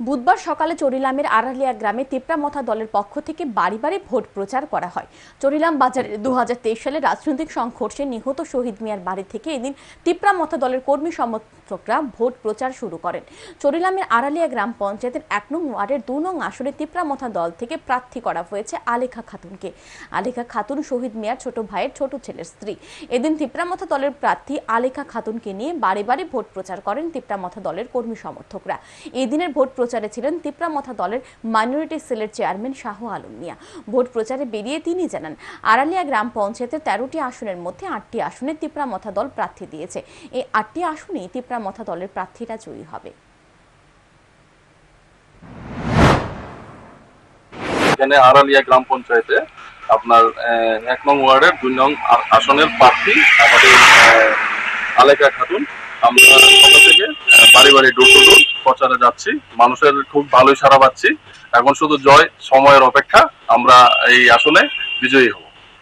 বুধবার সকালে চরিলামের আড়ালিয়া গ্রামে তিপ্রামথা দলের পক্ষ থেকে বাড়ি বাড়ি ভোট প্রচার করা হয়। চরিলাম বাজারে দু সালে রাজনৈতিক সংঘর্ষে নিহত শহীদ মিয়ার বাড়ি থেকে এদিন তিপ্রামথা দলের কর্মী সমর্থকরা ভোট প্রচার শুরু করেন। চরিলামের আড়ালিয়া গ্রাম পঞ্চায়েতের এক নং ওয়ার্ডের দু নং আসনে তিপ্রামথা দল থেকে প্রার্থী করা হয়েছে আলেখা খাতুনকে। আলেখা খাতুন শহীদ মিয়ার ছোট ভাইয়ের ছোট ছেলের স্ত্রী। এদিন তিপ্রামথা দলের প্রার্থী আলেখা খাতুনকে নিয়ে বাড়ি বাড়ি ভোট প্রচার করেন তিপ্রামথা দলের কর্মী সমর্থকরা। এদিনের দিনের ভোট প্রচারে ছিলেন তিপ্রামথা দলের minority cell chairman Shah Alam Mia. Vote প্রচারে বেরিয়ে তিনি জানান, আড়ালিয়া গ্রাম পঞ্চায়েতের তেরোটি আসনের মধ্যে আটটি আসনে তিপ্রামথা দল প্রার্থী দিয়েছে। এই আটটি আসনেই তিপ্রামথা দলের প্রার্থীরা জয়ী হবে। এখানে আড়ালিয়া গ্রাম পঞ্চায়েতে আপনার এক নং ওয়ার্ডের দুই নং আসনের প্রার্থী আমাদের আলেকা খাতুন। আমরা সকাল থেকে আহ, বাড়ি বাড়ি ডোর টু ডোর প্রচারে যাচ্ছি। মানুষের খুব ভালোই সাড়া পাচ্ছি। এখন শুধু জয়, সময়ের অপেক্ষা। আমরা এই আসনে বিজয়ী হব।